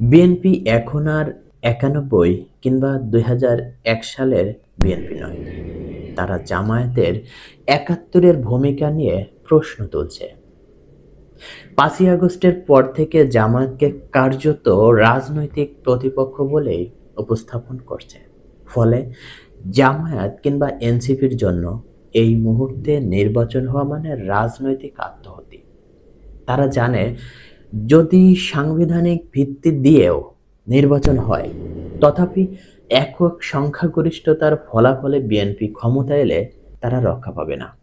BNP এখন আর একানব্বই কিংবা দুই সালের বিএনপি নয়। তারা জামায়াতের একাত্তরের ভূমিকা নিয়ে প্রশ্ন তুলছে। পাঁচই আগস্টের পর থেকে জামায়াতকে কার্যত রাজনৈতিক প্রতিপক্ষ বলেই উপস্থাপন করছে। ফলে জামায়াত কিংবা এনসিপির জন্য এই মুহূর্তে নির্বাচন হওয়া মানে রাজনৈতিক আত্মহতি তারা জানে যদি সাংবিধানিক ভিত্তি দিয়েও নির্বাচন হয়, তথাপি একক সংখ্যাগরিষ্ঠতার ফলাফলে বিএনপি ক্ষমতা এলে তারা রক্ষা পাবে না।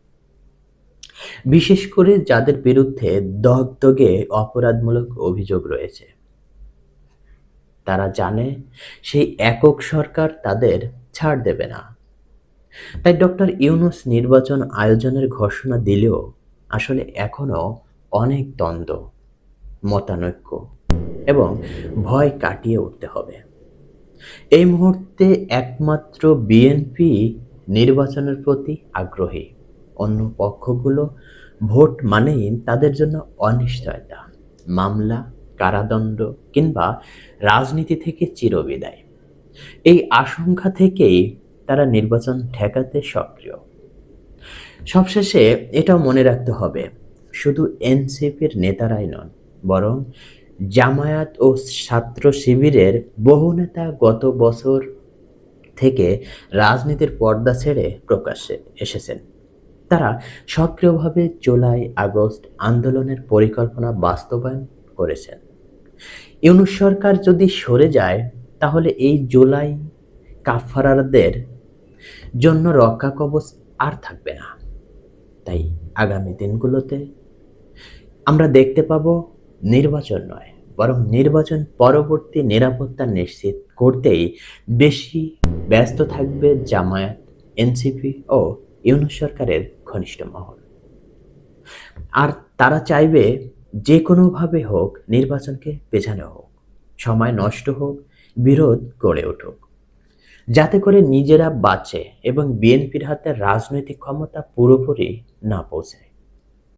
বিশেষ করে যাদের বিরুদ্ধে দগদগে অপরাধমূলক অভিযোগ রয়েছে। তারা জানে সেই একক সরকার তাদের ছাড় দেবে না। তাই ডক্টর ইউনুস নির্বাচন আয়োজনের ঘোষণা দিলেও আসলে এখনও অনেক দ্বন্দ্ব। মতানৈক্য এবং ভয় কাটিয়ে উঠতে হবে। এই মুহূর্তে একমাত্র বিএনপি নির্বাচনের প্রতি আগ্রহী। অন্য পক্ষগুলো ভোট মানেই তাদের জন্য অনিশ্চয়তা, মামলা, কারাদণ্ড কিংবা রাজনীতি থেকে চিরবিদায়। এই আশঙ্কা থেকেই তারা নির্বাচন ঠেকাতে সক্রিয়। সবশেষে এটাও মনে রাখতে হবে, শুধু এনসিপির নেতারাই নন বরং জামায়াত ও ছাত্র শিবিরের বহু নেতা গত বছর থেকে রাজনীতির পর্দা ছেড়ে প্রকাশ্যে এসেছেন। তারা সক্রিয়ভাবে জুলাই আগস্ট আন্দোলনের পরিকল্পনা বাস্তবায়ন করেছেন। ইউনুস সরকার যদি সরে যায়, তাহলে এই জুলাই কাফারারদের জন্য রক্ষা কবচ আর থাকবে না। তাই আগামী দিনগুলোতে আমরা দেখতে পাবো নির্বাচন নয়, বরং নির্বাচন পরবর্তী নিরাপত্তা নিশ্চিত করতেই বেশি ব্যস্ত থাকবে জামায়াত, এনসিপি ও ইউনুস সরকারের ঘনিষ্ঠ মহল। আর তারা চাইবে যে কোনোভাবে হোক নির্বাচনকে পেছানো হোক, সময় নষ্ট হোক, বিরোধ গড়ে উঠুক। যাতে করে নিজেরা বাঁচে এবং বিএনপির হাতে রাজনৈতিক ক্ষমতা পুরোপুরি না পৌঁছায়।